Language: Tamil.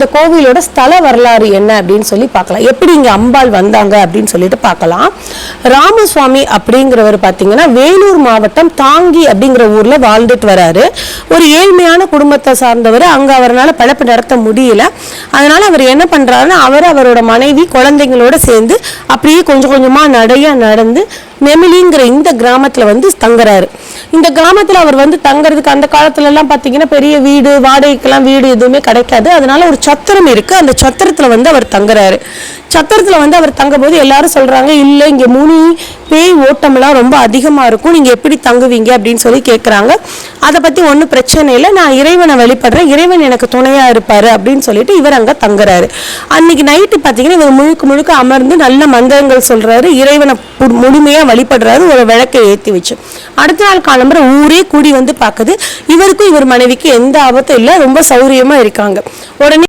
இந்த கோவிலோட ஸ்தல வரலாறு என்ன அப்படின்னு சொல்லி பார்க்கலாம். எப்படி இங்கே அம்பாள் வந்தாங்க அப்படின்னு சொல்லிட்டு பார்க்கலாம். ராமசுவாமி அப்படிங்கிறவர் பார்த்தீங்கன்னா வேலூர் மாவட்டம் தாங்கி அப்படிங்கிற ஊர்ல வாழ்ந்துட்டு வராரு. ஒரு ஏழ்மையான குடும்பத்தை சார்ந்தவர். அங்க அவரால் பழப்பு நடத்த முடியல. அதனால அவர் என்ன பண்ணுறாருன்னா அவர் அவரோட மனைவி குழந்தைங்களோட சேர்ந்து அப்படியே கொஞ்சம் கொஞ்சமா நடையா நடந்து நெமிலிங்கிற இந்த கிராமத்துல வந்து தங்குறாரு. இந்த கிராமத்துல அவர் வந்து தங்குறதுக்கு அந்த காலத்துல எல்லாம் பாத்தீங்கன்னா பெரிய வீடு வாடகைக்கெல்லாம் வீடு எதுவுமே கிடைக்காது. அதனால ஒரு சத்திரம் இருக்கு. அந்த சத்திரத்துல வந்து அவர் தங்குறாரு. சத்திரத்துல வந்து அவர் தங்கும்போது எல்லாரும் சொல்றாங்க இல்ல இங்க முனி பேய் ஓட்டம்லாம் ரொம்ப அதிகமாக இருக்கும். நீங்க எப்படி தங்குவீங்க அப்படின்னு சொல்லி கேட்குறாங்க அதை பற்றி ஒன்றும் பிரச்சனை இல்லை. நான் இறைவனை வழிபடுறேன். இறைவன் எனக்கு துணையாக இருப்பார் அப்படின்னு சொல்லிட்டு இவர் அங்கே தங்குறாரு. அன்னைக்கு நைட்டு பார்த்தீங்கன்னா இவர் முழுக்க முழுக்க அமர்ந்து நல்ல மந்திரங்கள் சொல்கிறாரு இறைவனை முழுமையாக வழிபடுறாரு. ஒரு விளக்கை ஏற்றி வச்சு. அடுத்த நாள் காலம்புற ஊரே கூடி வந்து பார்க்குது இவருக்கும் இவர் மனைவிக்கு எந்த ஆபத்தும் இல்லை. ரொம்ப சௌரியமாக இருக்காங்க. உடனே